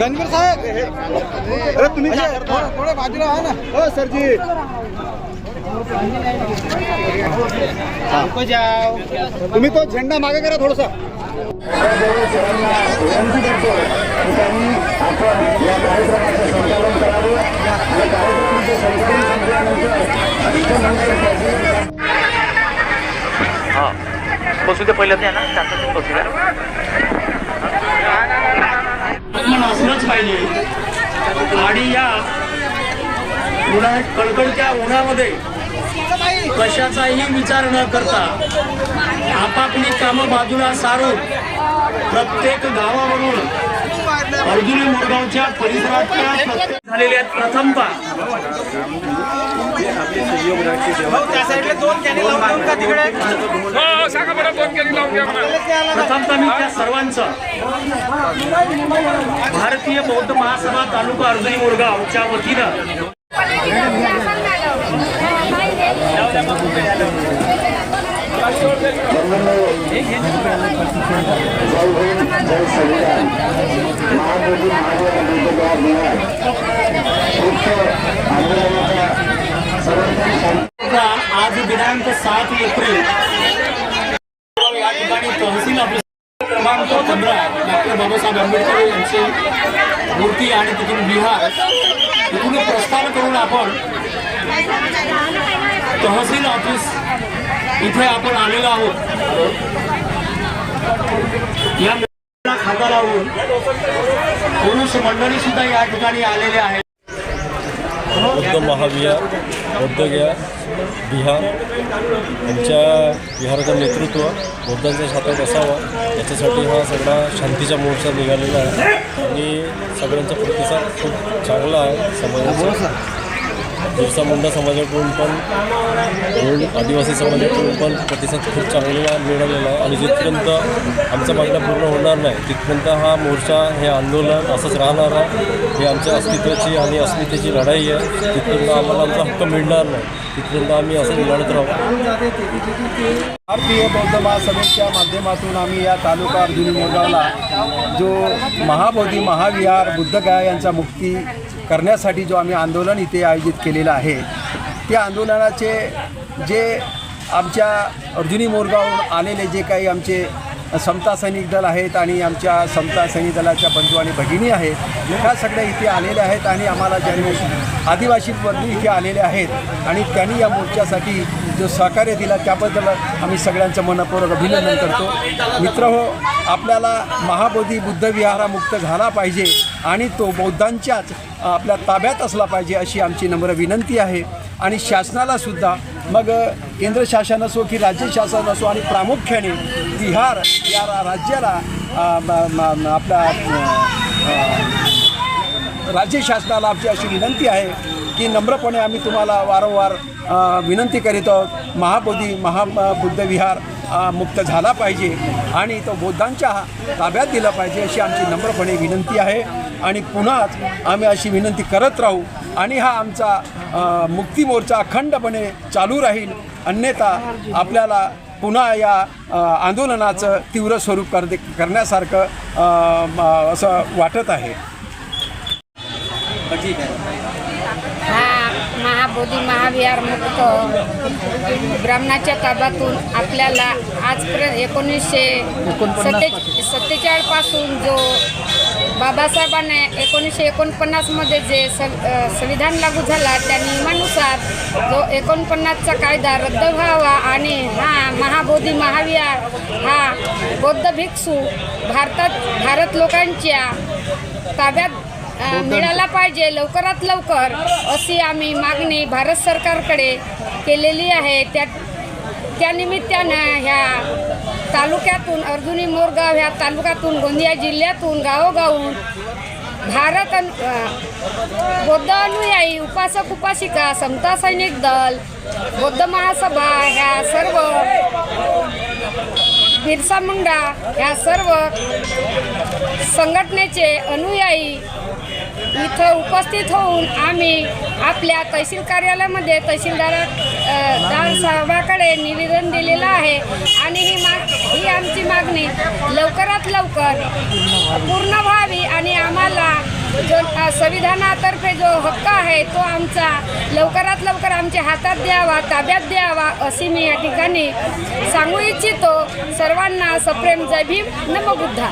गणवीर साहेब! अरे तुम्ही काय? करता? थोडे बाजूला आहे ना. हो सरजी. तुम्ही तो झेंडा मागे करा थोडसा. हा. बसू दे पहिलं ते ना त्यांचं बसू द्या आगमन असलंच पाहिजे. आणि या उन्हा कडकडच्या उन्हामध्ये कशाचाही विचार न करता आपापली कामं बाजूला सारून प्रत्येक गावावरून अर्जुनी मोरगावच्या परिसरातल्या झालेल्या आहेत प्रथमतः प्रथमतः मी त्या सर्वांचं भारतीय बौद्ध महासभा तालुका अर्जुनी मोरगावच्या वतीनं आज दिनांक सात एप्रिल या ठिकाणी तहसील ऑफिस क्रमांक पंधरा डॉक्टर बाबासाहेब आंबेडकर यांची मूर्ती आणि तिथून विहार तिथून प्रस्थान करून आपण तहसील ऑफिस इथे आपण आलेलो आहोत. या मूर्तीला खाता लावून पुरुष मंडळी सुद्धा या ठिकाणी आलेले आहेत. बौद्ध महाविहार बौद्धगया बिहार यांच्या बिहाराचं नेतृत्व बौद्धांच्या हातात असावा. याच्यासाठी हा सगळा शांतीचा मोर्चा निघालेला आहे. आणि सगळ्यांचा प्रतिसाद खूप चांगला आहे समाजाचा. बिरसा मुंडा समाजाकडून पण आदिवासी समाजाकडून पण प्रतिसाद खूप चांगला मिळालेला आहे. आणि जिथपर्यंत आमच्या मागण्या पूर्ण होणार नाही तिथपर्यंत हा मोर्चा हे आंदोलन असंच राहणार आहे. हे आमच्या अस्तित्वाची आणि अस्मितेची लढाई आहे. तिथपर्यंत आम्हाला आमचा हक्क मिळणार नाही. तिथपर्यंत आम्ही असं लढत राहू. भारतीय बौद्ध महासभेच्या माध्यमातून आम्ही या तालुका अर्जुनी मोरगावला जो महाबोधी महाविहार बुद्धगया यांचा मुक्ती करण्यासाठी जो आम्ही आंदोलन इथे आयोजित केलेलं आहे त्या आंदोलनाचे जे आमच्या अर्जुनी मोरगावहून आलेले जे काही आमचे समता सैनिक दल आहेत आणि आमच्या समता सैनिक दलाच्या बंधू आणि भगिनी आहेत. ह्या सगळ्या इथे आलेल्या आहेत आणि आम्हाला ज्यांनी आदिवासी बंधू इथे आलेले आहेत आणि त्यांनी या मोर्चासाठी जो सहकार्य दिला त्याबद्दल आम्ही सगळ्यांचं मनपूर्वक अभिनंदन करतो. मित्र हो आपल्याला महाबोधी बुद्ध झाला पाहिजे आणि तो बौद्धांच्याच आपल्या ताब्यात असला पाहिजे अशी आमची नम्र विनंती आहे. आणि शासनाला सुद्धा मग केंद्र शासन असो की राज्य शासन असो आणि प्रामुख्याने बिहार या रा- राज्याला आपला आपल्या राज्य शासनाला आमची अशी विनंती आहे की नम्रपणे आम्ही तुम्हाला वारंवार विनंती करीत आहोत. महाबोधी महा बुद्ध विहार मुक्त झाला पाहिजे आणि तो बौद्धांच्या ताब्यात दिला पाहिजे अशी आमची नम्रपणे विनंती आहे. आणि पुन्हाच आम्ही अशी विनंती करत राहू. आणि हा आमचा मुक्ती मोर्चा अखंडपणे चालू राहील. अन्यथा आपल्याला पुन्हा या आंदोलनाचं तीव्र स्वरूप कर करण्यासारखं असं वाटत आहे. महाबोधी महाविहार मुक्त ब्राह्मणाच्या ताब्यातून आपल्याला आजपर्यंत एकोणीसशे सत्ते सत्तेचाळीसपासून जो बाबासाहेबांना एकोणीसशे एकोणपन्नासमध्ये जे संविधान लागू झाला त्या नियमानुसार जो एकोणपन्नासचा कायदा रद्द व्हावा आणि हा महाबोधी महाविहार हा बौद्ध भिक्षू भारतात भारत लोकांच्या ताब्यात अ, पाहिजे लवकरात लवकर अशी आम्ही मागणी भारत सरकारकडे केलेली आहे. त्या त्यानिमित्तानं ह्या तालुक्यातून अर्जुनी मोरगाव ह्या तालुक्यातून गोंदिया जिल्ह्यातून गावोगावून भारत अन- बौद्ध अनुयायी उपासक उपासिका समता सैनिक दल बौद्ध महासभा ह्या सर्व बिरसा मुंडा ह्या सर्व संघटनेचे अनुयायी इथं उपस्थित होऊन आम्ही आपल्या तहसील कार्यालयामध्ये तहसीलदार साहेबाकडे निवेदन दिलेलं आहे. आणि ही माग ही आमची मागणी लवकरात लवकर पूर्ण व्हावी आणि आम्हाला जो संविधानातर्फे जो हक्क आहे तो आमचा लवकरात लवकर आमच्या हातात द्यावा ताब्यात द्यावा अशी मी या ठिकाणी सांगू इच्छितो. सर्वांना सप्रेम जय भीम. नमबुद्धा